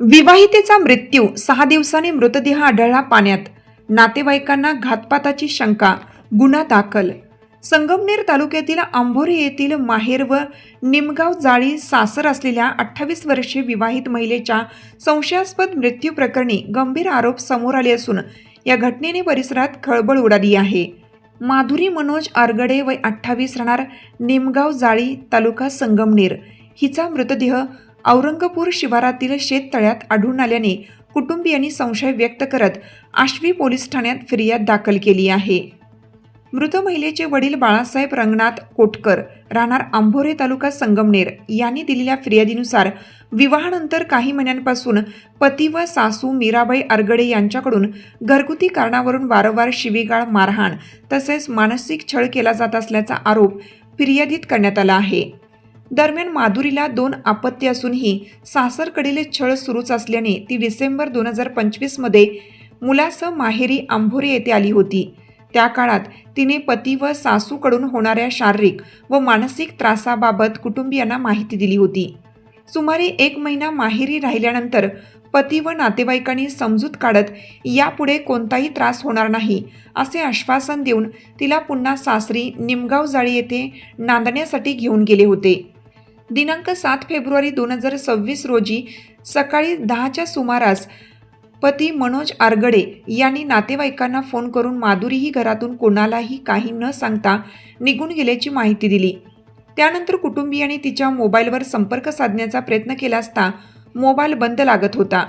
विवाहितेचा मृत्यू सहा दिवसांनी मृतदेह आढळला पाण्यात. नातेवाईकांना घातपाताची शंका गुन्हा दाखल. संगमनेर तालुक्यातील आंभोरी येथील माहेर व निमगाव जाळी सासर असलेल्या अठ्ठावीस वर्षीय विवाहित महिलेच्या संशयास्पद मृत्यू प्रकरणी गंभीर आरोप समोर आले असून या घटनेने परिसरात खळबळ उडाली आहे. माधुरी मनोज आरगडे वय अठ्ठावीस राहणार निमगाव जाळी तालुका संगमनेर. हिचा मृतदेह औरंगपूर शिवारातील शेततळ्यात आढळून आल्याने कुटुंबियांनी संशय व्यक्त करत आश्वी पोलीस ठाण्यात फिर्याद दाखल केली आहे. मृत महिलेचे वडील बाळासाहेब रंगनाथ कोटकर राहणार आंभोरे तालुका संगमनेर यांनी दिलेल्या फिर्यादीनुसार विवाहानंतर काही महिन्यांपासून पती व सासू मीराबाई अरगडे यांच्याकडून घरगुती कारणावरून वारंवार शिवीगाळ मारहाण तसेच मानसिक छळ केला जात असल्याचा आरोप फिर्यादीत करण्यात आला आहे. दरम्यान माधुरीला दोन आपत्ती असूनही सासरकडील छळ सुरूच असल्याने ती डिसेंबर दोन हजार पंचवीसमध्ये मुलासह माहेरी आंभोरे येथे आली होती. त्या काळात तिने पती व सासूकडून होणाऱ्या शारीरिक व मानसिक त्रासाबाबत कुटुंबियांना माहिती दिली होती. सुमारे एक महिना माहेरी राहिल्यानंतर पती व नातेवाईकांनी समजूत काढत यापुढे कोणताही त्रास होणार नाही असे आश्वासन देऊन तिला पुन्हा सासरी निमगाव जाळी येथे नांदण्यासाठी घेऊन गेले होते. दिनांक सात फेब्रुवारी दोन हजार सव्वीस रोजी सकाळी दहाच्या सुमारास पती मनोज आरगडे यांनी नातेवाईकांना फोन करून माधुरीही घरातून कोणालाही काही न सांगता निघून गेल्याची माहिती दिली. त्यानंतर कुटुंबियांनी तिच्या मोबाईलवर संपर्क साधण्याचा प्रयत्न केला असता मोबाईल बंद लागत होता.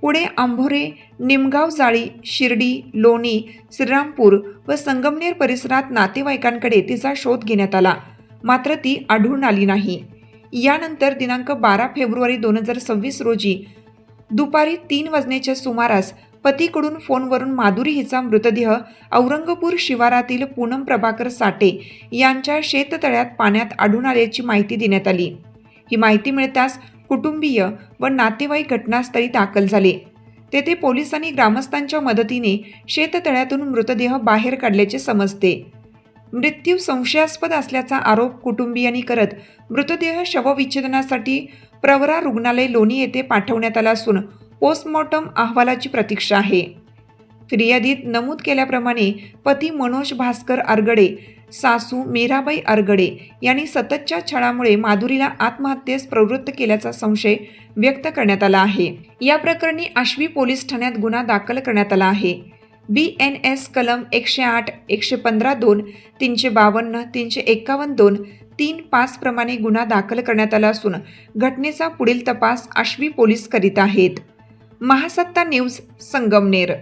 पुढे आंभोरे निमगाव जाळी शिर्डी लोणी श्रीरामपूर व संगमनेर परिसरात नातेवाईकांकडे तिचा शोध घेण्यात आला. मात्र ती आढळून आली नाही. यानंतर दिनांक बारा फेब्रुवारी दोन हजार सव्वीस रोजी दुपारी तीन वाजण्याच्या सुमारास पतीकडून फोनवरून माधुरी हिचा मृतदेह औरंगपूर शिवारातील पूनम प्रभाकर साठे यांच्या शेततळ्यात पाण्यात आढळून आल्याची माहिती देण्यात आली. ही माहिती मिळताच कुटुंबीय व नातेवाईक घटनास्थळी दाखल झाले. तेथे पोलिसांनी ग्रामस्थांच्या मदतीने शेततळ्यातून मृतदेह बाहेर काढल्याचे समजते. मृत्यू संशयास्पद असल्याचा आरोप कुटुंबियांनी करत मृतदेह शवविच्छेदनासाठी प्रवरा रुग्णालय लोणी येथे पाठवण्यात आला असून पोस्टमॉर्टम अहवालाची प्रतीक्षा आहे. फिर्यादीत नमूद केल्याप्रमाणे पती मनोज भास्कर आरगडे सासू मीराबाई आरगडे यांनी सततच्या छळामुळे माधुरीला आत्महत्येस प्रवृत्त केल्याचा संशय व्यक्त करण्यात आला आहे. या प्रकरणी आश्वी पोलीस ठाण्यात गुन्हा दाखल करण्यात आला आहे. बी एन एस कलम एकशे आठ एकशे पंधरा दोन तीनशे बावन्न तीनशे एक्कावन्न दोन तीन पाच प्रमाणे गुन्हा दाखल करण्यात आला असून घटनेचा पुढील तपास आश्वी पोलीस करीत आहेत. महासत्ता न्यूज संगमनेर